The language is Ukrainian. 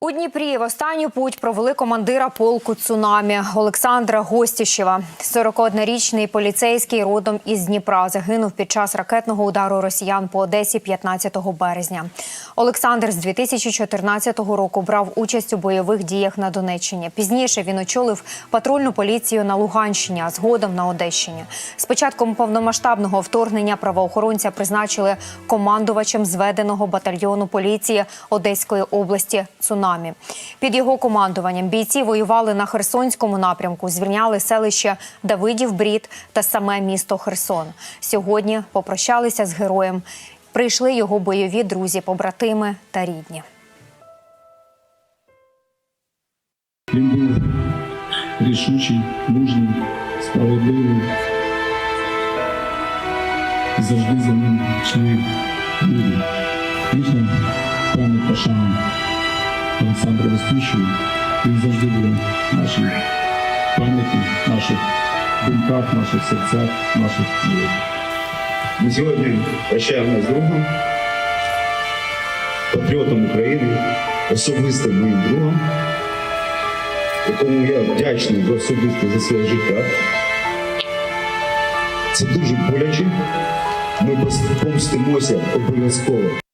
У Дніпрі в останню путь провели командира полку цунамі Олександра Гостіщева. 41-річний поліцейський родом із Дніпра загинув під час ракетного удару росіян по Одесі 15 березня. Олександр з 2014 року брав участь у бойових діях на Донеччині. Пізніше він очолив патрульну поліцію на Луганщині, а згодом на Одещині. З початком повномасштабного вторгнення правоохоронця призначили командувачем зведеного батальйону поліції Одеської області цунамі. Під його командуванням бійці воювали на Херсонському напрямку, звільняли селище Давидів Брід та саме місто Херсон. Сьогодні попрощалися з героєм. Прийшли його бойові друзі, побратими та рідні. Він був рішучий, мужній, справедливий. Завжди за ним йшли люди. Вічна пам'ять пошана Олександра Вестющого. Він завжди буде в нашій пам'яті, наших думках, наших серцях, наших діях. Ми сьогодні прощаємося з другом, патріотом України, особистим моїм другом, якому я вдячний за особисто за своє життя. Це дуже боляче. Ми помстимося обов'язково.